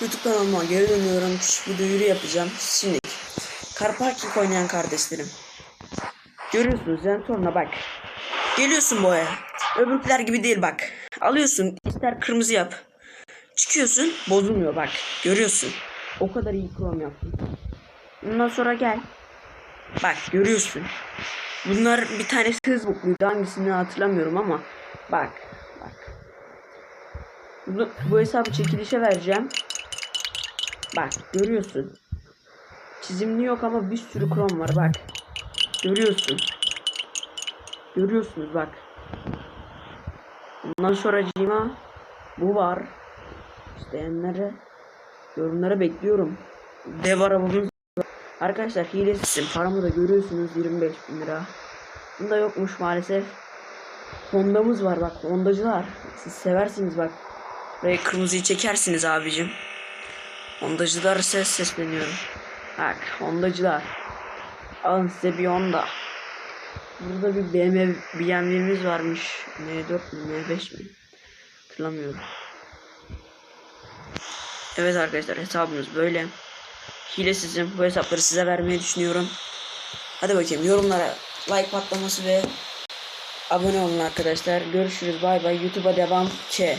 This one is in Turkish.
YouTube kanalıma geri dönüyorum. Küçük bir duyuru yapacağım. Şimdi Karparking oynayan kardeşlerim. Görüyorsunuz sonra bak. Geliyorsun boya. Öbürküler gibi değil bak. Alıyorsun ister kırmızı yap. Çıkıyorsun bozulmuyor bak. Görüyorsun. O kadar iyi chrome yaptım. Ondan sonra gel. Bak görüyorsun. Bunlar bir tanesi hız bukluydu. Hangisini hatırlamıyorum ama. Bak. Bu, bu hesabı çekilişe vereceğim. Bak görüyorsun. Çizimli yok ama bir sürü krom var bak. Görüyorsun. Görüyorsunuz bak. Bundan sonra cima bu var. İsteyenlere yorumlara bekliyorum. Dev arabamız var. Arkadaşlar hilesiz. Paramı da görüyorsunuz 25 bin lira. Bunda yokmuş maalesef. Honda'mız var bak Hondacılar. Siz seversiniz bak. Buraya kırmızıyı çekersiniz abicim. Hondacılar ses sesleniyorum. Bak Hondacılar. Alın size bir Honda. Burada bir BMW BMW'miz varmış. M4 mi M5 mi? Hatırlamıyorum. Evet arkadaşlar hesabımız böyle. Hilesizim. Bu hesapları size vermeyi düşünüyorum. Hadi bakayım yorumlara like patlaması ve abone olun arkadaşlar. Görüşürüz bay bay. YouTube'a devam. K.